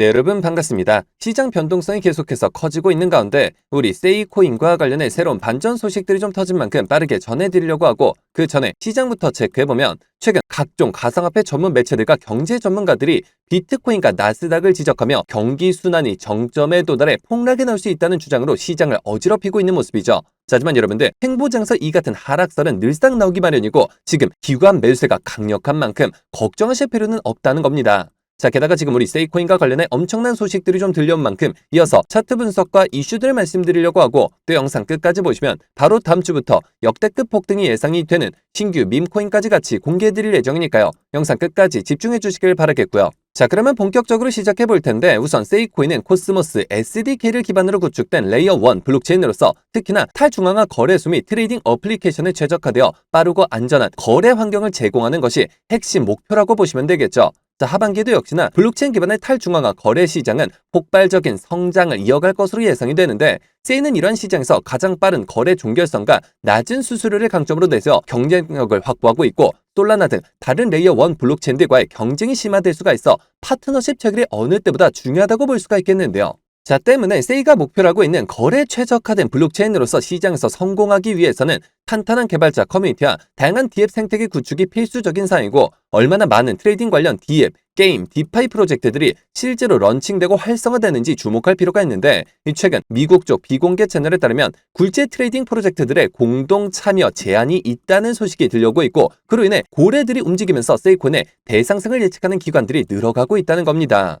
네, 여러분 반갑습니다. 시장 변동성이 계속해서 커지고 있는 가운데 우리 세이코인과 관련해 새로운 반전 소식들이 좀 터진 만큼 빠르게 전해드리려고 하고 그 전에 시장부터 체크해보면 최근 각종 가상화폐 전문 매체들과 경제 전문가들이 비트코인과 나스닥을 지적하며 경기 순환이 정점에 도달해 폭락에 나올 수 있다는 주장으로 시장을 어지럽히고 있는 모습이죠. 자, 하지만 여러분들 행보장서 이 같은 하락설은 늘상 나오기 마련이고 지금 기관 매수세가 강력한 만큼 걱정하실 필요는 없다는 겁니다. 자, 게다가 지금 우리 세이코인과 관련해 엄청난 소식들이 좀 들려온 만큼 이어서 차트 분석과 이슈들을 말씀드리려고 하고 또 영상 끝까지 보시면 바로 다음 주부터 역대급 폭등이 예상이 되는 신규 밈코인까지 같이 공개해드릴 예정이니까요. 영상 끝까지 집중해 주시길 바라겠고요. 자, 그러면 본격적으로 시작해 볼 텐데 우선 세이코인은 코스모스 SDK를 기반으로 구축된 레이어 1 블록체인으로서 특히나 탈중앙화 거래소 및 트레이딩 어플리케이션에 최적화되어 빠르고 안전한 거래 환경을 제공하는 것이 핵심 목표라고 보시면 되겠죠. 자, 하반기도 역시나 블록체인 기반의 탈중앙화 거래 시장은 폭발적인 성장을 이어갈 것으로 예상이 되는데 세이는 이러한 시장에서 가장 빠른 거래 종결성과 낮은 수수료를 강점으로 내세워 경쟁력을 확보하고 있고 솔라나 등 다른 레이어 1 블록체인들과의 경쟁이 심화될 수가 있어 파트너십 체결이 어느 때보다 중요하다고 볼 수가 있겠는데요. 자, 때문에 세이가 목표라고 있는 거래 최적화된 블록체인으로서 시장에서 성공하기 위해서는 탄탄한 개발자 커뮤니티와 다양한 디앱 생태계 구축이 필수적인 사항이고 얼마나 많은 트레이딩 관련 디앱, 게임, 디파이 프로젝트들이 실제로 런칭되고 활성화되는지 주목할 필요가 있는데 최근 미국 쪽 비공개 채널에 따르면 굴제 트레이딩 프로젝트들의 공동 참여 제한이 있다는 소식이 들려오고 있고 그로 인해 고래들이 움직이면서 세이콘의 대상승을 예측하는 기관들이 늘어가고 있다는 겁니다.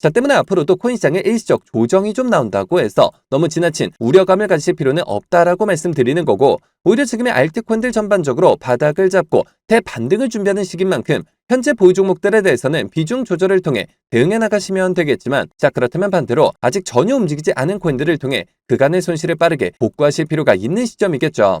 자, 때문에 앞으로도 코인 시장에 일시적 조정이 좀 나온다고 해서 너무 지나친 우려감을 가지실 필요는 없다라고 말씀드리는 거고 오히려 지금의 알트코인들 전반적으로 바닥을 잡고 대반등을 준비하는 시기인 만큼 현재 보유 종목들에 대해서는 비중 조절을 통해 대응해 나가시면 되겠지만 자 그렇다면 반대로 아직 전혀 움직이지 않은 코인들을 통해 그간의 손실을 빠르게 복구하실 필요가 있는 시점이겠죠.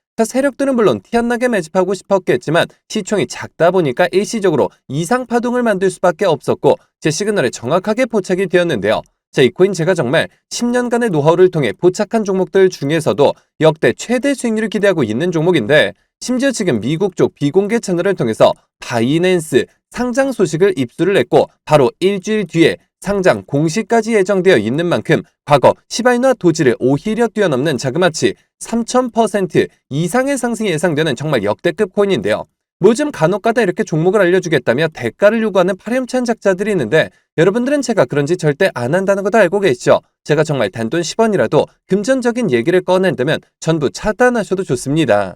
세력들은 물론 티 안 나게 매집하고 싶었겠지만 시총이 작다 보니까 일시적으로 이상 파동을 만들 수밖에 없었고 제 시그널에 정확하게 포착이 되었는데요. 자, 이 코인 제가 정말 10년간의 노하우를 통해 포착한 종목들 중에서도 역대 최대 수익률을 기대하고 있는 종목인데 심지어 지금 미국 쪽 비공개 채널을 통해서 바이낸스 상장 소식을 입수를 했고 바로 일주일 뒤에 상장 공시까지 예정되어 있는 만큼 과거 시바이누와 도지를 오히려 뛰어넘는 자그마치 3000% 이상의 상승이 예상되는 정말 역대급 코인인데요. 요즘 간혹가다 이렇게 종목을 알려주겠다며 대가를 요구하는 파렴치한 작자들이 있는데 여러분들은 제가 그런지 절대 안 한다는 것도 알고 계시죠? 제가 정말 단돈 10원이라도 금전적인 얘기를 꺼낸다면 전부 차단하셔도 좋습니다.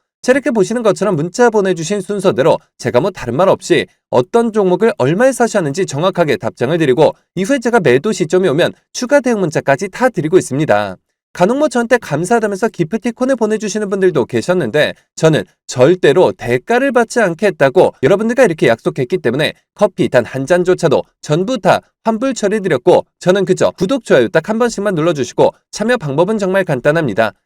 자 이렇게 보시는 것처럼 문자 보내주신 순서대로 제가 뭐 다른 말 없이 어떤 종목을 얼마에 사셨는지 정확하게 답장을 드리고 이후에 제가 매도 시점이 오면 추가 대응 문자까지 다 드리고 있습니다. 간혹 뭐 저한테 감사하다면서 기프티콘을 보내주시는 분들도 계셨는데 저는 절대로 대가를 받지 않겠다고 여러분들과 이렇게 약속했기 때문에 커피 단 한 잔조차도 전부 다 환불 처리드렸고 저는 그저 구독, 좋아요 딱 한 번씩만 눌러주시고 참여 방법은 정말 간단합니다.